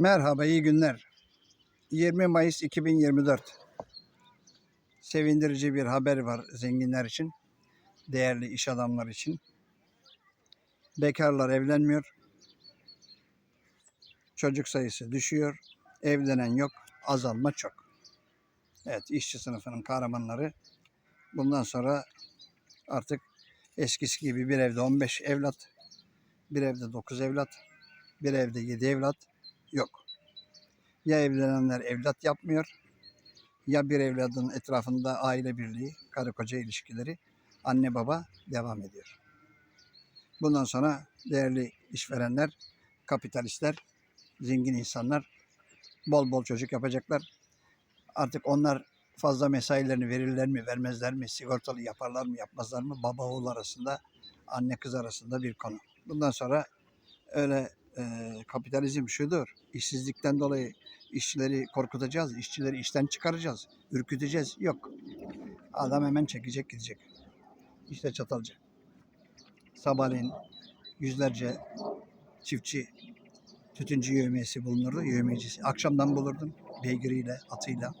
Merhaba, iyi günler. 20 Mayıs 2024. Sevindirici bir haber var zenginler için, değerli iş adamları için. Bekarlar evlenmiyor. Çocuk sayısı düşüyor. Evlenen yok, azalma çok. Evet, işçi sınıfının kahramanları bundan sonra artık eskisi gibi bir evde 15 evlat, bir evde 9 evlat, bir evde 7 evlat yok. Ya evlenenler evlat yapmıyor ya bir evladın etrafında aile birliği, karı koca ilişkileri anne baba devam ediyor. Bundan sonra değerli işverenler, kapitalistler, zengin insanlar bol bol çocuk yapacaklar. Artık onlar fazla mesailerini verirler mi, vermezler mi, sigortalı yaparlar mı, yapmazlar mı baba oğul arasında, anne kız arasında bir konu. Bundan sonra öyle e, kapitalizm şudur. işsizlikten dolayı işçileri korkutacağız, işçileri işten çıkaracağız, ürküteceğiz. Yok. Adam hemen çekecek gidecek. İşte Çatalca. Sabahleyin yüzlerce çiftçi tütüncü yövmiyesi bulunurdu. Yövmiyecisi. Akşamdan bulurdun. Beygiriyle, atıyla,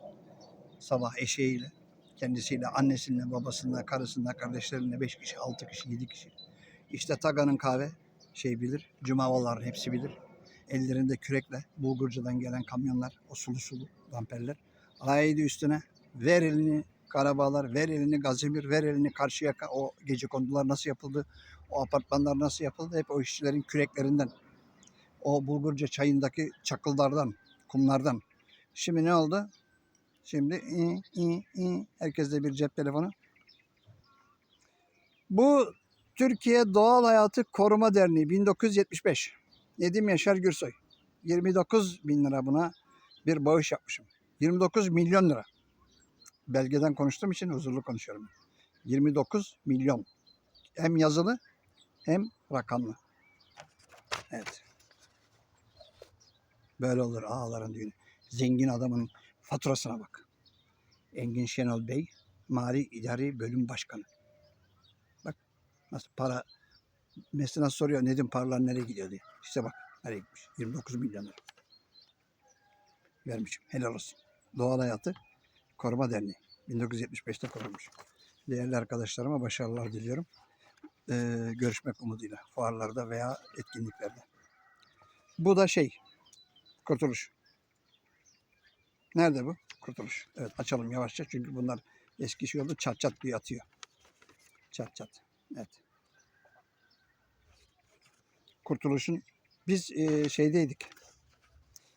sabah eşeğiyle, kendisiyle, annesiyle, babasıyla, karısıyla, kardeşleriyle beş kişi, altı kişi, yedi kişi. İşte Taga'nın kahve şey bilir. Cumavaların hepsi bilir. Ellerinde kürekle Bulgurcu'dan gelen kamyonlar, o sulu sulu damperler. Haydi üstüne ver elini Karabağlar, ver elini Gazimir, ver elini Karşıyaka. O gece kondular nasıl yapıldı? O apartmanlar nasıl yapıldı? Hep o işçilerin küreklerinden. O Bulgurca çayındaki çakıllardan, kumlardan. Şimdi ne oldu? Şimdi i, i, i, herkeste bir cep telefonu. Bu Türkiye Doğal Hayatı Koruma Derneği 1975. Nedim Yaşar Gürsoy. 29 bin lira buna bir bağış yapmışım. 29 milyon lira. Belgeden konuştuğum için huzurlu konuşuyorum. 29 milyon. Hem yazılı hem rakamlı. Evet. Böyle olur ağaların düğünü. Zengin adamın faturasına bak. Engin Şenol Bey, Mali İdari Bölüm Başkanı. Bak nasıl para Mesela soruyor Nedim paralar nereye gidiyor diye. İşte bak nereye gitmiş. 29 milyon lira. Vermişim. Helal olsun. Doğal Hayatı Koruma Derneği. 1975'te kurulmuş. Değerli arkadaşlarıma başarılar diliyorum. Ee, görüşmek umuduyla fuarlarda veya etkinliklerde. Bu da şey. Kurtuluş. Nerede bu? Kurtuluş. Evet açalım yavaşça çünkü bunlar eski şey oldu. Çat çat diye atıyor. Çat çat. Evet. Kurtuluş'un biz e, şeydeydik.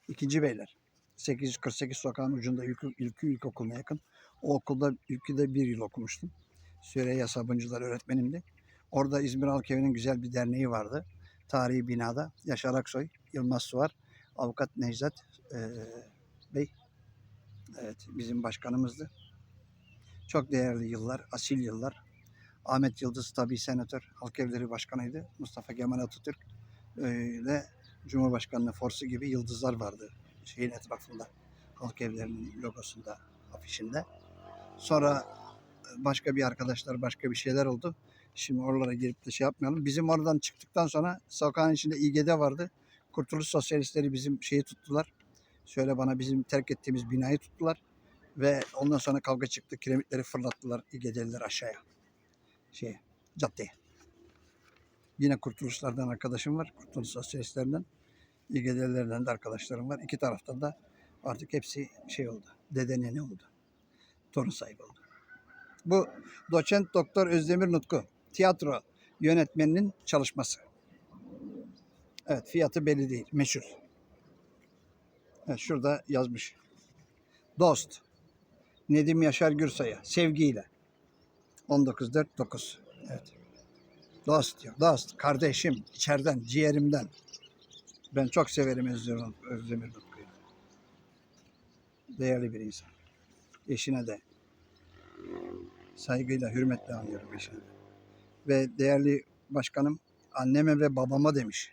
İkinci Beyler. 848 sokağın ucunda Ülkü, Ülkü İlkokulu'na yakın. O okulda Ülkü'de bir yıl okumuştum. Süreyya Sabuncular öğretmenimdi. Orada İzmir Halk Evi'nin güzel bir derneği vardı. Tarihi binada. Yaşar Aksoy, Yılmaz Suvar, Avukat Necdet e, Bey. Evet bizim başkanımızdı. Çok değerli yıllar, asil yıllar. Ahmet Yıldız tabii senatör, halk evleri başkanıydı. Mustafa Kemal Atatürk öyle Cumhurbaşkanlığı forsu gibi yıldızlar vardı şeyin etrafında. Halk evlerinin logosunda, afişinde. Sonra başka bir arkadaşlar başka bir şeyler oldu. Şimdi oralara girip de şey yapmayalım. Bizim oradan çıktıktan sonra sokağın içinde İGD vardı. Kurtuluş Sosyalistleri bizim şeyi tuttular. Şöyle bana bizim terk ettiğimiz binayı tuttular. Ve ondan sonra kavga çıktı. Kiremitleri fırlattılar İGD'liler aşağıya. Şeye, caddeye. Yine kurtuluşlardan arkadaşım var. Kurtuluş Sosyalistlerden. İGD'lilerden de arkadaşlarım var. İki taraftan da artık hepsi şey oldu. Dede ne oldu. Torun sahibi oldu. Bu doçent doktor Özdemir Nutku. Tiyatro yönetmeninin çalışması. Evet fiyatı belli değil. Meşhur. Evet, şurada yazmış. Dost. Nedim Yaşar Gürsay'a. Sevgiyle. 19.4.9. Evet. Dost diyor. Dost. Kardeşim. içeriden, ciğerimden. Ben çok severim Özdemir, Özdemir Nutku'yu. Değerli bir insan. Eşine de saygıyla, hürmetle anıyorum eşine. de. Ve değerli başkanım anneme ve babama demiş.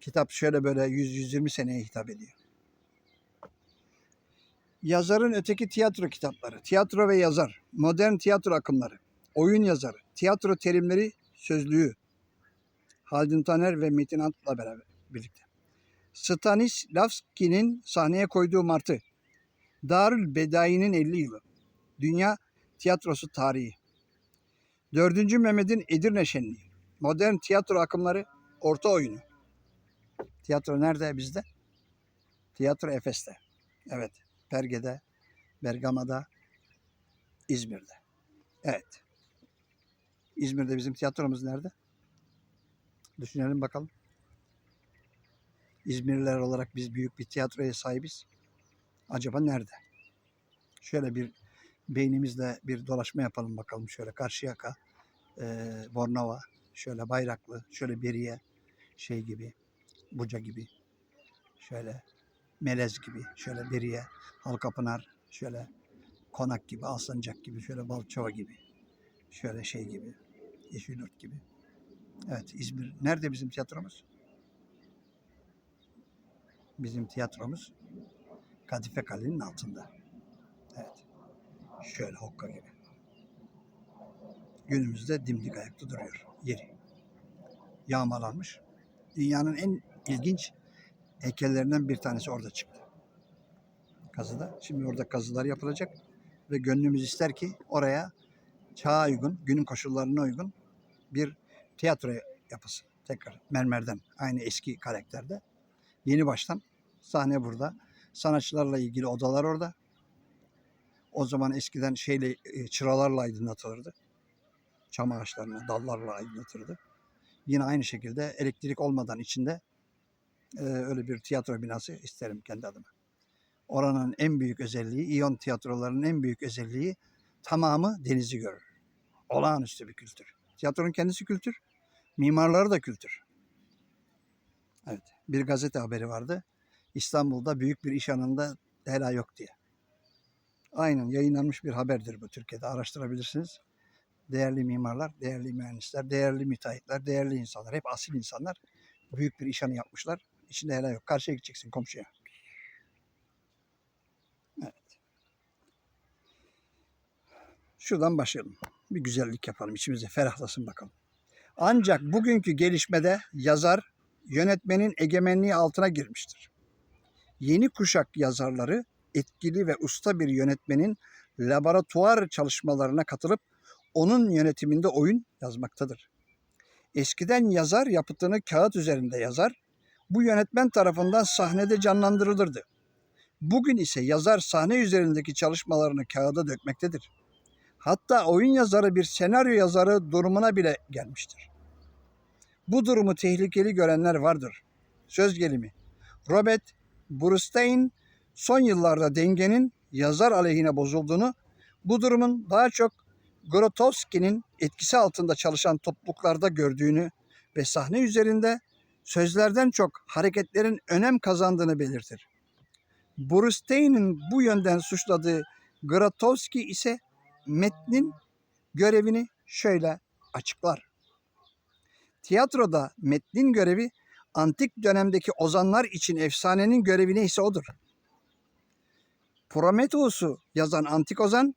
Kitap şöyle böyle 100-120 seneye hitap ediyor. Yazarın öteki tiyatro kitapları, tiyatro ve yazar, modern tiyatro akımları, oyun yazarı, tiyatro terimleri sözlüğü, Haldun Taner ve Metin Ant'la beraber birlikte. Stanislavski'nin sahneye koyduğu Martı. Darül Bedai'nin 50 yılı. Dünya tiyatrosu tarihi. 4. Mehmet'in Edirne Şenliği. Modern tiyatro akımları orta oyunu. Tiyatro nerede bizde? Tiyatro Efes'te. Evet. Perge'de, Bergama'da, İzmir'de. Evet. İzmir'de bizim tiyatromuz nerede? Düşünelim bakalım. İzmirliler olarak biz büyük bir tiyatroya sahibiz. Acaba nerede? Şöyle bir beynimizle bir dolaşma yapalım bakalım. Şöyle Karşıyaka, e, Bornova, şöyle Bayraklı, şöyle Beriye, şey gibi, Buca gibi, şöyle Melez gibi, şöyle Beriye, Halkapınar, şöyle Konak gibi, Alsancak gibi, şöyle Balçova gibi, şöyle şey gibi, Yeşilyurt gibi. Evet İzmir. Nerede bizim tiyatromuz? Bizim tiyatromuz Kadife Kale'nin altında. Evet. Şöyle hokka gibi. Günümüzde dimdik ayakta duruyor yeri. Yağmalanmış. Dünyanın en ilginç heykellerinden bir tanesi orada çıktı. Kazıda. Şimdi orada kazılar yapılacak ve gönlümüz ister ki oraya çağa uygun, günün koşullarına uygun bir tiyatro yapısı. Tekrar mermerden aynı eski karakterde. Yeni baştan sahne burada. Sanatçılarla ilgili odalar orada. O zaman eskiden şeyle e, çıralarla aydınlatılırdı. Çam ağaçlarına, dallarla aydınlatılırdı. Yine aynı şekilde elektrik olmadan içinde e, öyle bir tiyatro binası isterim kendi adıma. Oranın en büyük özelliği, İyon tiyatrolarının en büyük özelliği tamamı denizi görür. Olağanüstü bir kültür. Tiyatronun kendisi kültür, mimarları da kültür. Evet, bir gazete haberi vardı. İstanbul'da büyük bir iş anında helal yok diye. Aynen yayınlanmış bir haberdir bu Türkiye'de. Araştırabilirsiniz. Değerli mimarlar, değerli mühendisler, değerli müteahhitler, değerli insanlar. Hep asil insanlar. Büyük bir iş anı yapmışlar. İçinde helal yok. Karşıya gideceksin komşuya. Evet. Şuradan başlayalım. Bir güzellik yapalım. İçimize ferahlasın bakalım. Ancak bugünkü gelişmede yazar yönetmenin egemenliği altına girmiştir. Yeni kuşak yazarları etkili ve usta bir yönetmenin laboratuvar çalışmalarına katılıp onun yönetiminde oyun yazmaktadır. Eskiden yazar yapıtını kağıt üzerinde yazar, bu yönetmen tarafından sahnede canlandırılırdı. Bugün ise yazar sahne üzerindeki çalışmalarını kağıda dökmektedir. Hatta oyun yazarı bir senaryo yazarı durumuna bile gelmiştir. Bu durumu tehlikeli görenler vardır. Söz gelimi. Robert Brustein son yıllarda dengenin yazar aleyhine bozulduğunu, bu durumun daha çok Grotowski'nin etkisi altında çalışan topluluklarda gördüğünü ve sahne üzerinde sözlerden çok hareketlerin önem kazandığını belirtir. Brustein'in bu yönden suçladığı Grotowski ise metnin görevini şöyle açıklar. Tiyatroda metnin görevi antik dönemdeki ozanlar için efsanenin görevi neyse odur. Prometheus'u yazan antik ozan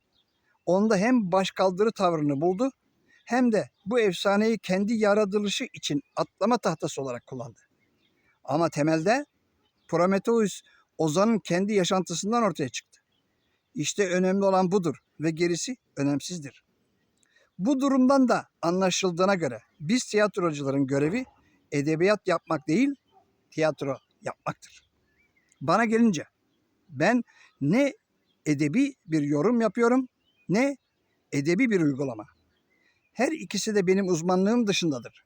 onda hem başkaldırı tavrını buldu hem de bu efsaneyi kendi yaratılışı için atlama tahtası olarak kullandı. Ama temelde Prometheus ozanın kendi yaşantısından ortaya çıktı. İşte önemli olan budur ve gerisi önemsizdir. Bu durumdan da anlaşıldığına göre biz tiyatrocuların görevi edebiyat yapmak değil, tiyatro yapmaktır. Bana gelince ben ne edebi bir yorum yapıyorum ne edebi bir uygulama. Her ikisi de benim uzmanlığım dışındadır.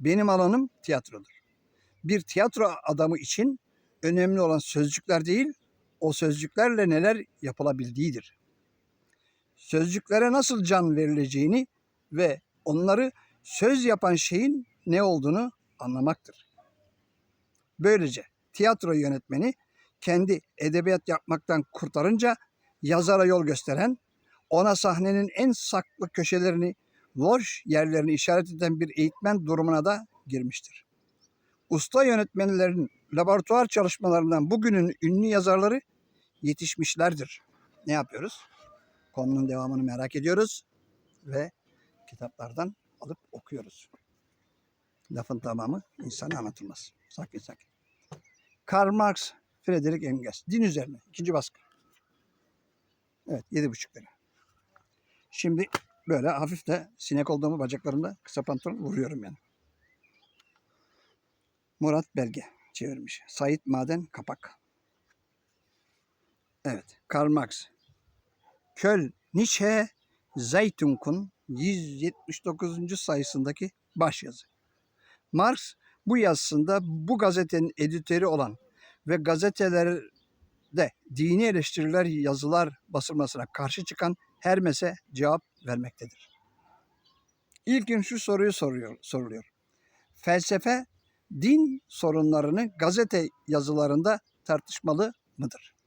Benim alanım tiyatrodur. Bir tiyatro adamı için önemli olan sözcükler değil, o sözcüklerle neler yapılabildiğidir. Sözcüklere nasıl can verileceğini ve onları söz yapan şeyin ne olduğunu anlamaktır. Böylece tiyatro yönetmeni kendi edebiyat yapmaktan kurtarınca yazara yol gösteren, ona sahnenin en saklı köşelerini, loş yerlerini işaret eden bir eğitmen durumuna da girmiştir. Usta yönetmenlerin laboratuvar çalışmalarından bugünün ünlü yazarları yetişmişlerdir. Ne yapıyoruz? Konunun devamını merak ediyoruz ve kitaplardan alıp okuyoruz. Lafın tamamı insana anlatılmaz. Sakin sakin. Karl Marx, Friedrich Engels. Din üzerine. ikinci baskı. Evet yedi buçuk lira. Şimdi böyle hafif de sinek olduğumu bacaklarımda kısa pantolon vuruyorum yani. Murat Belge çevirmiş. Sait Maden Kapak. Evet. Karl Marx. Köl Nietzsche Zeytunkun 179. sayısındaki başyazı. Marx bu yazısında bu gazetenin editörü olan ve gazetelerde dini eleştiriler yazılar basılmasına karşı çıkan Hermes'e cevap vermektedir. İlk gün şu soruyu soruyor, soruluyor. Felsefe din sorunlarını gazete yazılarında tartışmalı mıdır?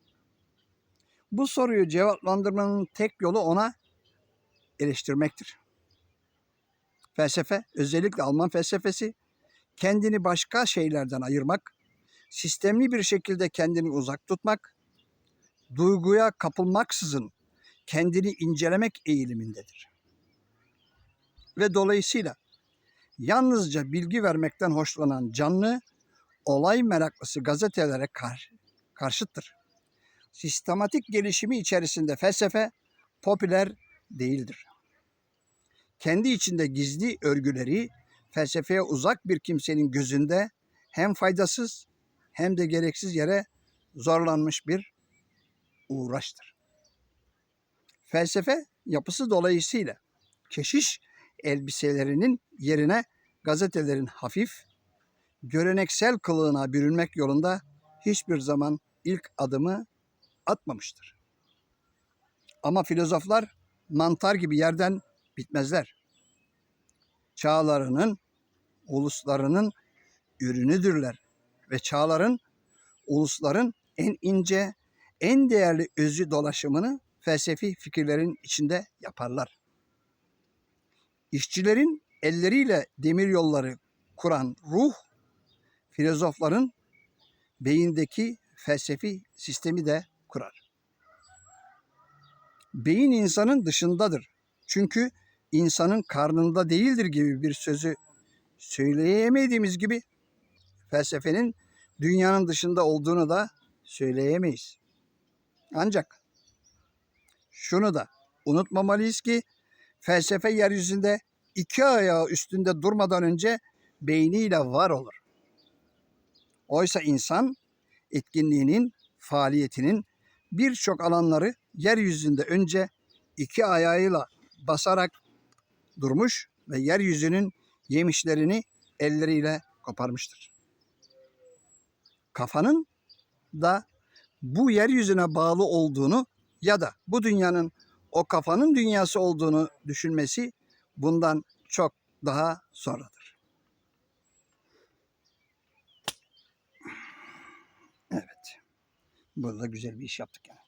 Bu soruyu cevaplandırmanın tek yolu ona eleştirmektir. Felsefe, özellikle Alman felsefesi, kendini başka şeylerden ayırmak, sistemli bir şekilde kendini uzak tutmak, duyguya kapılmaksızın kendini incelemek eğilimindedir. Ve dolayısıyla yalnızca bilgi vermekten hoşlanan canlı, olay meraklısı gazetelere kar, karşıttır. Sistematik gelişimi içerisinde felsefe popüler değildir. Kendi içinde gizli örgüleri felsefeye uzak bir kimsenin gözünde hem faydasız hem de gereksiz yere zorlanmış bir uğraştır. Felsefe yapısı dolayısıyla keşiş elbiselerinin yerine gazetelerin hafif, göreneksel kılığına bürünmek yolunda hiçbir zaman ilk adımı atmamıştır. Ama filozoflar mantar gibi yerden bitmezler. Çağlarının, uluslarının ürünüdürler ve çağların, ulusların en ince, en değerli özü dolaşımını felsefi fikirlerin içinde yaparlar. İşçilerin elleriyle demir yolları kuran ruh, filozofların beyindeki felsefi sistemi de kurar. Beyin insanın dışındadır. Çünkü insanın karnında değildir gibi bir sözü söyleyemediğimiz gibi felsefenin dünyanın dışında olduğunu da söyleyemeyiz. Ancak şunu da unutmamalıyız ki felsefe yeryüzünde iki ayağı üstünde durmadan önce beyniyle var olur. Oysa insan etkinliğinin, faaliyetinin birçok alanları yeryüzünde önce iki ayağıyla basarak durmuş ve yeryüzünün yemişlerini elleriyle koparmıştır. Kafanın da bu yeryüzüne bağlı olduğunu ya da bu dünyanın o kafanın dünyası olduğunu düşünmesi bundan çok daha sonradır. Evet. Burada güzel bir iş yaptık yani.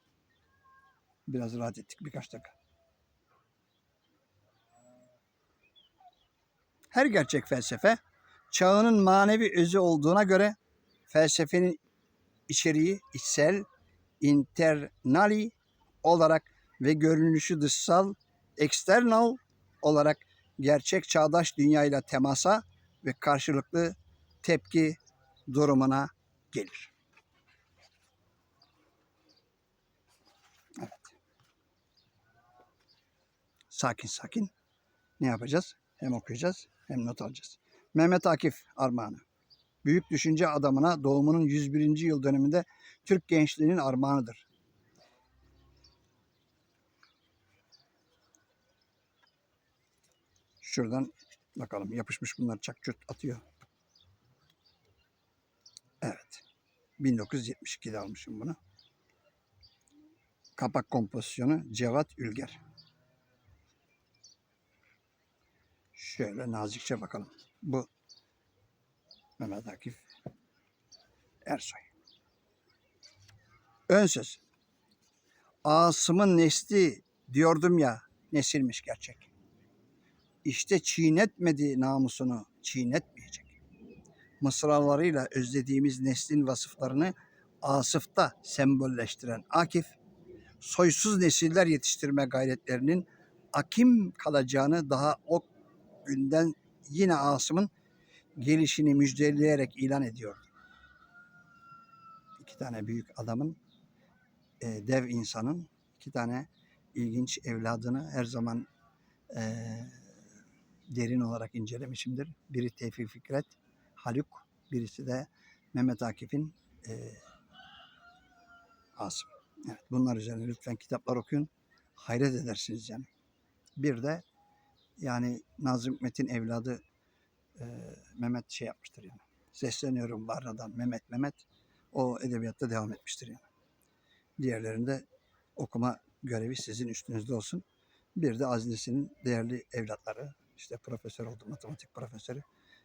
Biraz rahat ettik birkaç dakika. Her gerçek felsefe çağının manevi özü olduğuna göre felsefenin içeriği içsel, internali olarak ve görünüşü dışsal, external olarak gerçek çağdaş dünyayla temasa ve karşılıklı tepki durumuna gelir. Evet. Sakin sakin ne yapacağız? Hem okuyacağız hem not alacağız. Mehmet Akif Armağanı. Büyük düşünce adamına doğumunun 101. yıl dönümünde Türk gençliğinin armağanıdır. Şuradan bakalım yapışmış bunlar çak çut atıyor. Evet. 1972'de almışım bunu. Kapak kompozisyonu Cevat Ülger. Şöyle nazikçe bakalım. Bu Mehmet Akif Ersoy. Ön söz. Asım'ın nesli diyordum ya nesilmiş gerçek. İşte çiğnetmedi namusunu çiğnetmeyecek. Mısralarıyla özlediğimiz neslin vasıflarını Asıf'ta sembolleştiren Akif, soysuz nesiller yetiştirme gayretlerinin akim kalacağını daha o günden yine Asım'ın gelişini müjdeleyerek ilan ediyor. iki tane büyük adamın, e, dev insanın iki tane ilginç evladını her zaman e, derin olarak incelemişimdir. Biri Tevfik Fikret, Haluk, birisi de Mehmet Akif'in e, Asım. Evet, bunlar üzerine lütfen kitaplar okuyun. Hayret edersiniz yani. Bir de yani Nazım Hikmet'in evladı e, Mehmet şey yapmıştır yani. Sesleniyorum Barna'dan Mehmet Mehmet. O edebiyatta devam etmiştir yani. Diğerlerinde okuma görevi sizin üstünüzde olsun. Bir de Azize'nin değerli evlatları, işte profesör oldu, matematik profesörü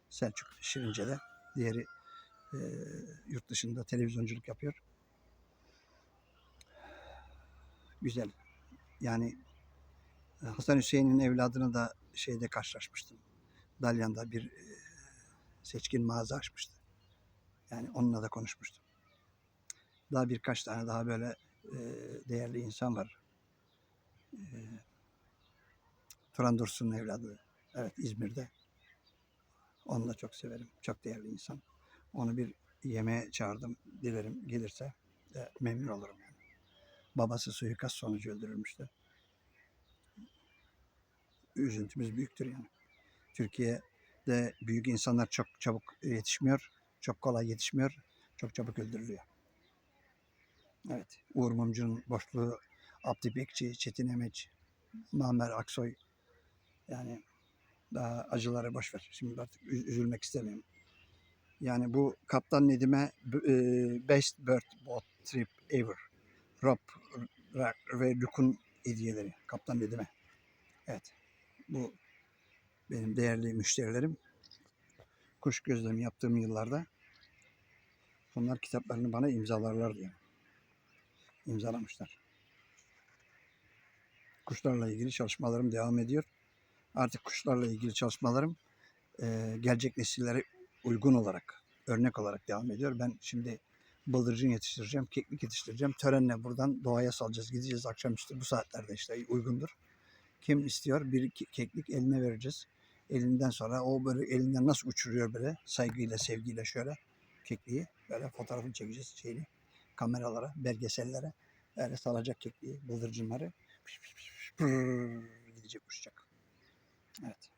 Selçuk Şirince'de. Diğeri e, yurt dışında televizyonculuk yapıyor. Güzel. Yani e, Hasan Hüseyin'in evladını da şeyde karşılaşmıştım. Dalyan'da bir e, seçkin mağaza açmıştı. Yani onunla da konuşmuştum. Daha birkaç tane daha böyle e, değerli insan var. E, Turan Dursun'un evladı. Evet İzmir'de. Onu da çok severim. Çok değerli insan. Onu bir yemeğe çağırdım. Dilerim gelirse de memnun olurum yani. Babası suikast sonucu öldürülmüştü. Üzüntümüz büyüktür yani. Türkiye'de büyük insanlar çok çabuk yetişmiyor. Çok kolay yetişmiyor. Çok çabuk öldürülüyor. Evet. Uğur Mumcu'nun boşluğu, Abdi Bekçi, Çetin Emeç, Mamer Aksoy. Yani daha acıları boş ver. Şimdi artık üz- üzülmek istemiyorum. Yani bu Kaptan Nedim'e e, Best Bird Boat Trip Ever. Rob ve Luke'un hediyeleri. Kaptan Nedim'e. Evet. Bu benim değerli müşterilerim. Kuş gözlemi yaptığım yıllarda bunlar kitaplarını bana imzalarlar diye. İmzalamışlar. Kuşlarla ilgili çalışmalarım devam ediyor. Artık kuşlarla ilgili çalışmalarım eee, gelecek nesillere uygun olarak, örnek olarak devam ediyor. Ben şimdi bıldırcın yetiştireceğim, keklik yetiştireceğim. Törenle buradan doğaya salacağız, gideceğiz akşamüstü bu saatlerde işte uygundur. Kim istiyor bir ke- keklik eline vereceğiz. Elinden sonra o böyle elinden nasıl uçuruyor böyle saygıyla, sevgiyle şöyle kekliği böyle fotoğrafını çekeceğiz şeyini kameralara, belgesellere. Öyle salacak kekliği, bıldırcınları. Piş piş piş piş, pırrrr gidecek uçacak. Evet.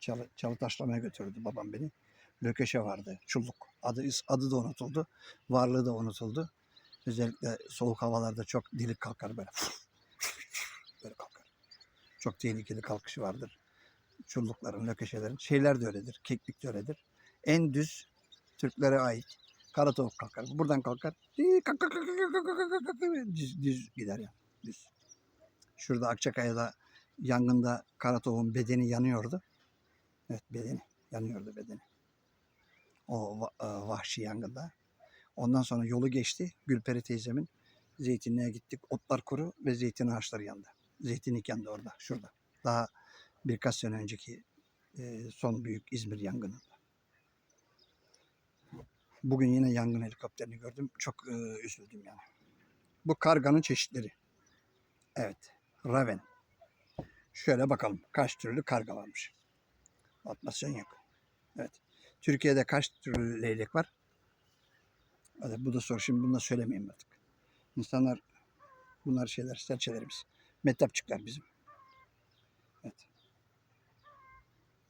Çalı, çalı taşlamaya götürdü babam beni. Lökeşe vardı, çulluk. Adı, adı da unutuldu. Varlığı da unutuldu. Özellikle soğuk havalarda çok delik kalkar böyle. Böyle kalkar. Çok tehlikeli kalkışı vardır. Çullukların, lökeşelerin. Şeyler de öyledir. Keklik de öyledir. En düz Türklere ait kara tavuk kalkar. Buradan kalkar. Düz, düz gider yani. Düz. Şurada Akçakaya'da yangında kara tavuğun bedeni yanıyordu. Evet bedeni. Yanıyordu bedeni. O e, vahşi yangında. Ondan sonra yolu geçti. Gülperi teyzemin zeytinliğe gittik. Otlar kuru ve zeytin ağaçları yandı. Zeytinlik yandı orada. Şurada. Daha birkaç sene önceki e, son büyük İzmir yangınında. Bugün yine yangın helikopterini gördüm. Çok e, üzüldüm yani. Bu karganın çeşitleri. Evet. Raven. Şöyle bakalım. Kaç türlü karga varmış. Atmasyon yok. Evet. Türkiye'de kaç türlü leylek var? Hadi bu da soru. Şimdi bunu da söylemeyeyim artık. İnsanlar bunlar şeyler, serçelerimiz. Mehtapçıklar bizim. Evet.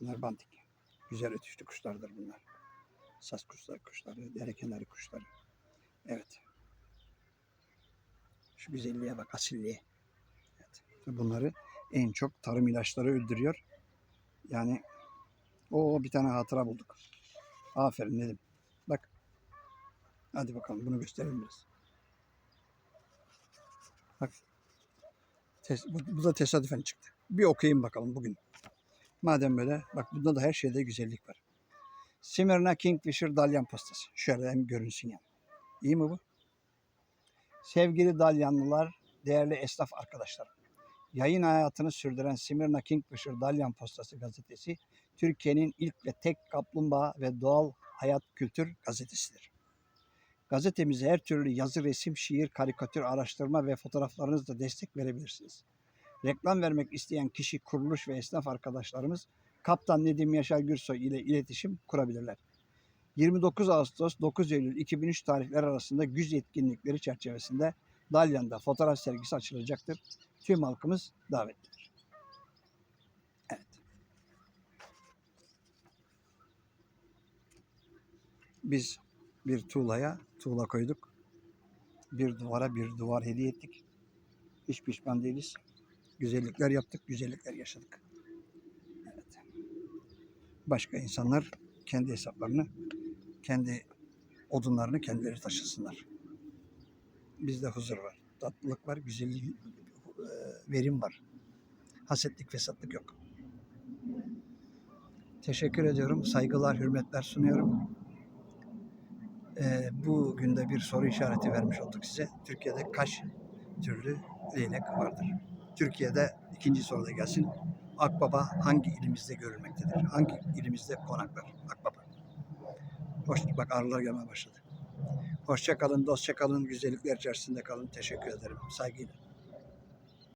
Bunlar bantik. Güzel ötüşlü kuşlardır bunlar. Saz kuşları, kuşları, dere kenarı kuşları. Evet. Şu güzelliğe bak, asilliğe. Evet. Bunları en çok tarım ilaçları öldürüyor. Yani o bir tane hatıra bulduk. Aferin dedim. Bak. Hadi bakalım bunu gösterelim biraz. Bak. Bu, da tesadüfen çıktı. Bir okuyayım bakalım bugün. Madem böyle bak bunda da her şeyde güzellik var. Smyrna Kingfisher Dalyan pastası. Şöyle hem görünsün yani. İyi mi bu? Sevgili Dalyanlılar, değerli esnaf arkadaşlarım. Yayın hayatını sürdüren Smyrna Kingfisher Dalyan Postası gazetesi, Türkiye'nin ilk ve tek kaplumbağa ve doğal hayat kültür gazetesidir. Gazetemize her türlü yazı, resim, şiir, karikatür, araştırma ve fotoğraflarınızla destek verebilirsiniz. Reklam vermek isteyen kişi, kuruluş ve esnaf arkadaşlarımız Kaptan Nedim Yaşar Gürsoy ile iletişim kurabilirler. 29 Ağustos 9 Eylül 2003 tarihleri arasında güz etkinlikleri çerçevesinde Dalyan'da fotoğraf sergisi açılacaktır. Tüm halkımız davetlidir. Evet. Biz bir tuğlaya tuğla koyduk. Bir duvara bir duvar hediye ettik. Hiç pişman değiliz. Güzellikler yaptık, güzellikler yaşadık. Evet. Başka insanlar kendi hesaplarını, kendi odunlarını kendileri taşısınlar. Bizde huzur var, tatlılık var, güzellik, e, verim var. Hasetlik, fesatlık yok. Teşekkür ediyorum. Saygılar, hürmetler sunuyorum. Ee, bugün de bir soru işareti vermiş olduk size. Türkiye'de kaç türlü leylek vardır? Türkiye'de ikinci soruda gelsin. Akbaba hangi ilimizde görülmektedir? Hangi ilimizde konaklar akbaba? Hoş, bak arılar gelmeye başladı. Hoşça kalın, dostça kalın, güzellikler içerisinde kalın. Teşekkür ederim. Saygıyla.